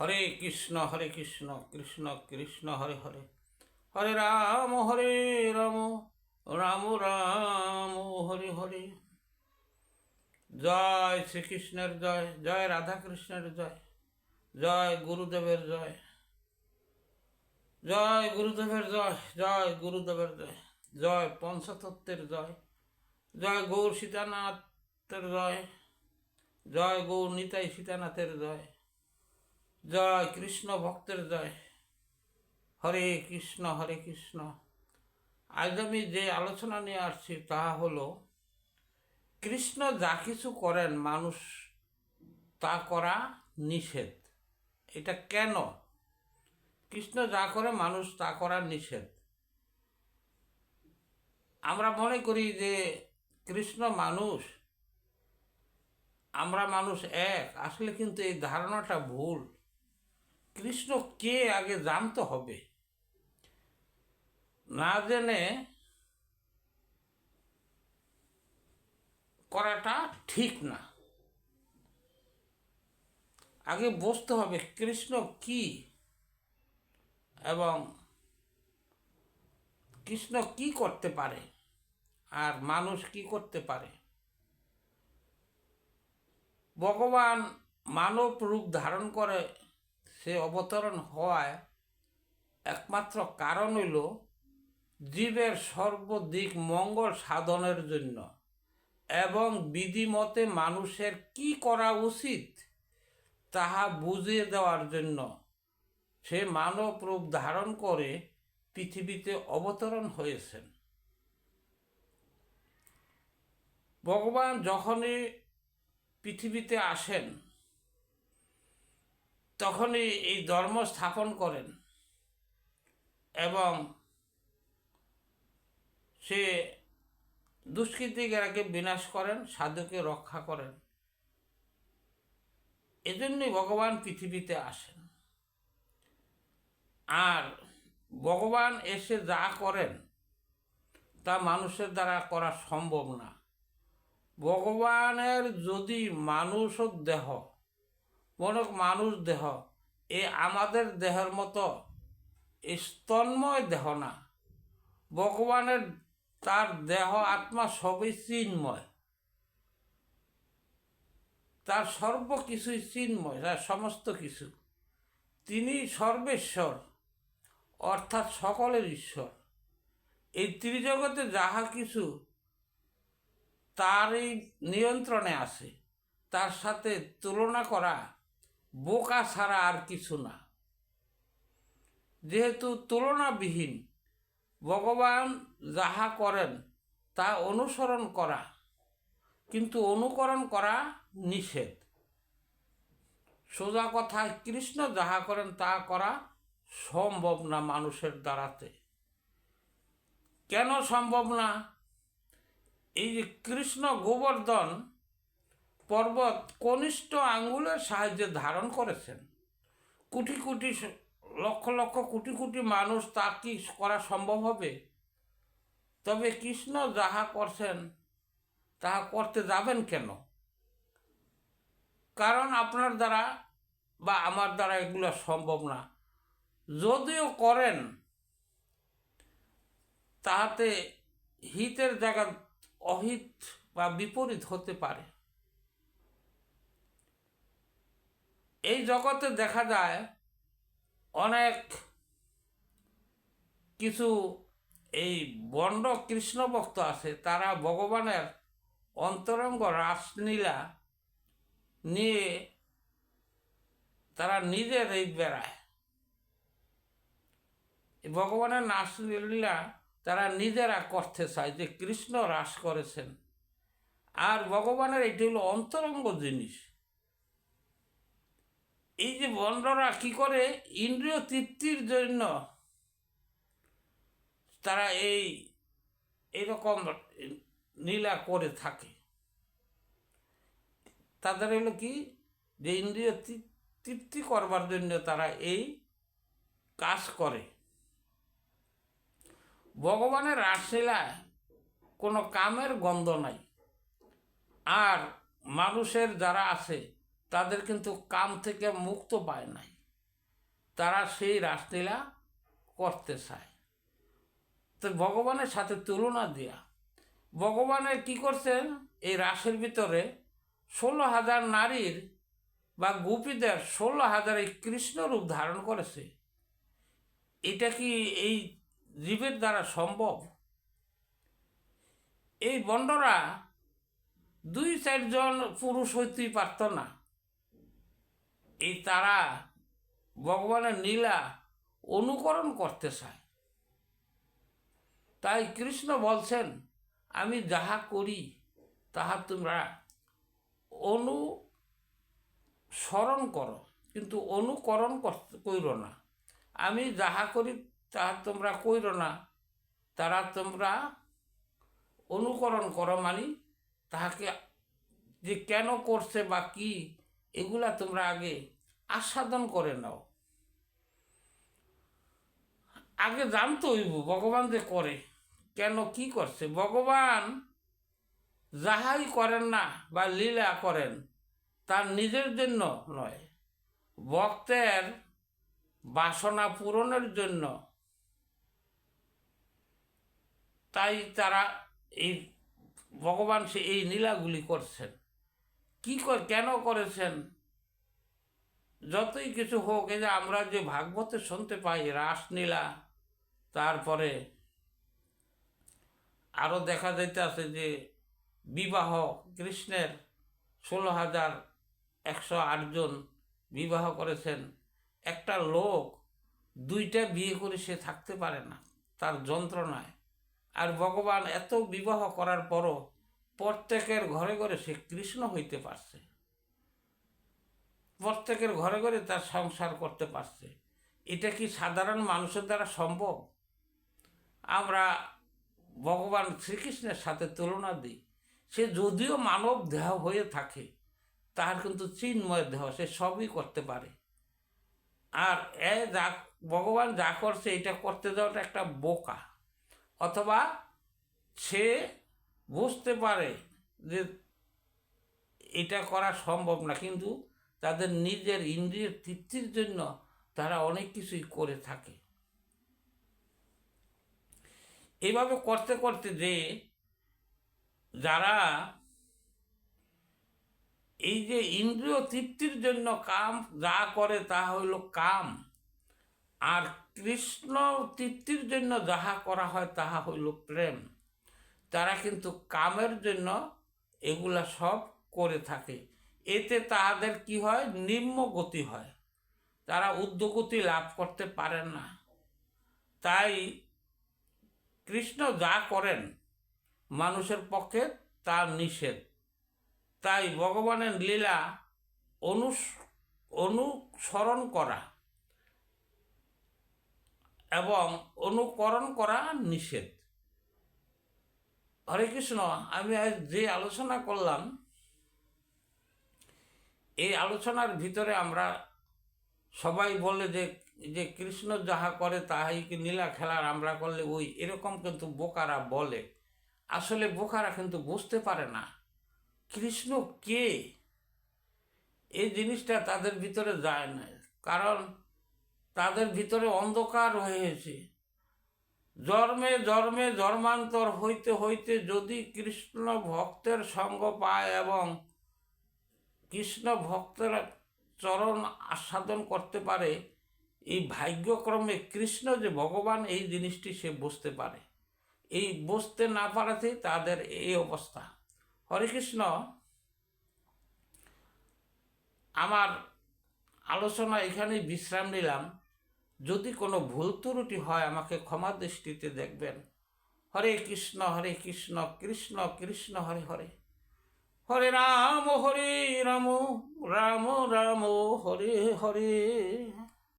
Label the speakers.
Speaker 1: হরে কৃষ্ণ হরে কৃষ্ণ কৃষ্ণ কৃষ্ণ হরে হরে হরে রাম হরে রাম রাম রাম হরে হরে জয় শ্রীকৃষ্ণের জয় জয় রাধাকৃষ্ণের জয় জয় গুরুদেবের জয় জয় গুরুদেবের জয় জয় গুরুদেবের জয় জয় পঞ্চতত্ত্বের জয় জয় গৌর সীতানাথের জয় জয় গৌর নিতাই সীতানাথের জয় জয় কৃষ্ণ ভক্তের জয় হরে কৃষ্ণ হরে কৃষ্ণ আজ আমি যে আলোচনা নিয়ে আসছি তা হলো কৃষ্ণ যা কিছু করেন মানুষ তা করা নিষেধ এটা কেন কৃষ্ণ যা করে মানুষ তা করা নিষেধ আমরা মনে করি যে কৃষ্ণ মানুষ আমরা মানুষ এক আসলে কিন্তু এই ধারণাটা ভুল কৃষ্ণ কে আগে জানতে হবে না জেনে করাটা ঠিক না আগে বুঝতে হবে কৃষ্ণ কি এবং কৃষ্ণ কি করতে পারে আর মানুষ কি করতে পারে ভগবান মানব রূপ ধারণ করে সে অবতরণ হওয়ায় একমাত্র কারণ হইল জীবের সর্বদিক মঙ্গল সাধনের জন্য এবং বিধিমতে মানুষের কি করা উচিত তাহা বুঝিয়ে দেওয়ার জন্য সে মানব রূপ ধারণ করে পৃথিবীতে অবতরণ হয়েছেন ভগবান যখনই পৃথিবীতে আসেন তখনই এই ধর্ম স্থাপন করেন এবং সে দুষ্কৃতিকেরাকে বিনাশ করেন সাধুকে রক্ষা করেন এজন্যই ভগবান পৃথিবীতে আসেন আর ভগবান এসে যা করেন তা মানুষের দ্বারা করা সম্ভব না ভগবানের যদি মানুষও দেহ মনক মানুষ দেহ এ আমাদের দেহের মতো স্তন্ময় দেহ না ভগবানের তার দেহ আত্মা সবই চিন্ময় তার সর্ব কিছুই চিন্ময় তার সমস্ত কিছু তিনি সর্বেশ্বর অর্থাৎ সকলের ঈশ্বর এই ত্রিজগতে যাহা কিছু তার এই নিয়ন্ত্রণে আছে তার সাথে তুলনা করা বোকা ছাড়া আর কিছু না যেহেতু তুলনাবিহীন ভগবান যাহা করেন তা অনুসরণ করা কিন্তু অনুকরণ করা নিষেধ সোজা কথা কৃষ্ণ যাহা করেন তা করা সম্ভব না মানুষের দ্বারাতে কেন সম্ভব না এই যে কৃষ্ণ গোবর্ধন পর্বত কনিষ্ঠ আঙ্গুলের সাহায্যে ধারণ করেছেন কোটি কোটি লক্ষ লক্ষ কোটি কোটি মানুষ তা কি করা সম্ভব হবে তবে কৃষ্ণ যাহা করছেন তাহা করতে যাবেন কেন কারণ আপনার দ্বারা বা আমার দ্বারা এগুলো সম্ভব না যদিও করেন তাহাতে হিতের জায়গা অহিত বা বিপরীত হতে পারে এই জগতে দেখা যায় অনেক কিছু এই বন্ড কৃষ্ণ ভক্ত আছে তারা ভগবানের অন্তরঙ্গ রাসলীলা নিয়ে তারা নিজের এই বেড়ায় ভগবানের রাসলীলা তারা নিজেরা করতে চায় যে কৃষ্ণ রাস করেছেন আর ভগবানের এটি হলো অন্তরঙ্গ জিনিস এই যে বন্ধরা কী করে ইন্দ্রিয় তৃপ্তির জন্য তারা এই এরকম নীলা করে থাকে তাদের হলো কি যে ইন্দ্রিয় তৃপ্তি করবার জন্য তারা এই কাজ করে ভগবানের রাসলীলায় কোনো কামের গন্ধ নাই আর মানুষের যারা আছে তাদের কিন্তু কাম থেকে মুক্ত পায় নাই তারা সেই রাসলীলা করতে চায় তো ভগবানের সাথে তুলনা দেয়া ভগবানের কি করছেন এই রাসের ভিতরে ষোলো হাজার নারীর বা গোপীদের ষোলো হাজার এই কৃষ্ণরূপ ধারণ করেছে এটা কি এই জীবের দ্বারা সম্ভব এই বন্ডরা দুই চারজন পুরুষ হইতেই পারত না এই তারা ভগবানের নীলা অনুকরণ করতে চায় তাই কৃষ্ণ বলছেন আমি যাহা করি তাহা তোমরা অনুসরণ করো কিন্তু অনুকরণ কইর না আমি যাহা করি তাহা তোমরা কইর না তারা তোমরা অনুকরণ করো মানে তাহাকে যে কেন করছে বা কী এগুলা তোমরা আগে আস্বাদন করে নাও আগে জানতে হইব ভগবান যে করে কেন কি করছে ভগবান যাহাই করেন না বা লীলা করেন তার নিজের জন্য নয় ভক্তের বাসনা পূরণের জন্য তাই তারা এই ভগবান সে এই লীলাগুলি করছেন কি কেন করেছেন যতই কিছু হোক এই যে আমরা যে ভাগবতে শুনতে পাই রাসলীলা তারপরে আরও দেখা যাইতে আছে যে বিবাহ কৃষ্ণের ষোলো হাজার একশো আটজন বিবাহ করেছেন একটা লোক দুইটা বিয়ে করে সে থাকতে পারে না তার যন্ত্রণায় আর ভগবান এত বিবাহ করার পরও প্রত্যেকের ঘরে ঘরে সে কৃষ্ণ হইতে পারছে প্রত্যেকের ঘরে ঘরে তার সংসার করতে পারছে এটা কি সাধারণ মানুষের দ্বারা সম্ভব আমরা ভগবান শ্রীকৃষ্ণের সাথে তুলনা দিই সে যদিও মানব দেহ হয়ে থাকে তার কিন্তু চিন্ময় দেহ সে সবই করতে পারে আর এ যা ভগবান যা করছে এটা করতে দেওয়াটা একটা বোকা অথবা সে বুঝতে পারে যে এটা করা সম্ভব না কিন্তু তাদের নিজের ইন্দ্রিয় তৃপ্তির জন্য তারা অনেক কিছুই করে থাকে এইভাবে করতে করতে যে যারা এই যে ইন্দ্রিয় তৃপ্তির জন্য কাম যা করে তা হইল কাম আর কৃষ্ণ তৃপ্তির জন্য যাহা করা হয় তাহা হইল প্রেম তারা কিন্তু কামের জন্য এগুলা সব করে থাকে এতে তাহাদের কি হয় নিম্ন গতি হয় তারা উদ্যোগতি লাভ করতে পারেন না তাই কৃষ্ণ যা করেন মানুষের পক্ষে তা নিষেধ তাই ভগবানের লীলা অনুস অনুসরণ করা এবং অনুকরণ করা নিষেধ হরে কৃষ্ণ আমি আজ যে আলোচনা করলাম এই আলোচনার ভিতরে আমরা সবাই বলে যে যে কৃষ্ণ যাহা করে তাহাই কি নীলা খেলার আমরা করলে ওই এরকম কিন্তু বোকারা বলে আসলে বোকারা কিন্তু বুঝতে পারে না কৃষ্ণ কে এই জিনিসটা তাদের ভিতরে যায় না কারণ তাদের ভিতরে অন্ধকার হয়েছে জন্মে জন্মে জন্মান্তর হইতে হইতে যদি কৃষ্ণ ভক্তের সঙ্গ পায় এবং কৃষ্ণ ভক্তের চরণ আস্বাদন করতে পারে এই ভাগ্যক্রমে কৃষ্ণ যে ভগবান এই জিনিসটি সে বুঝতে পারে এই বুঝতে না পারাতেই তাদের এই অবস্থা হরে কৃষ্ণ আমার আলোচনা এখানেই বিশ্রাম নিলাম যদি কোনো ভুল ত্রুটি হয় আমাকে ক্ষমা দৃষ্টিতে দেখবেন হরে কৃষ্ণ হরে কৃষ্ণ কৃষ্ণ কৃষ্ণ হরে হরে হরে রাম হরে রাম রাম রাম হরে হরে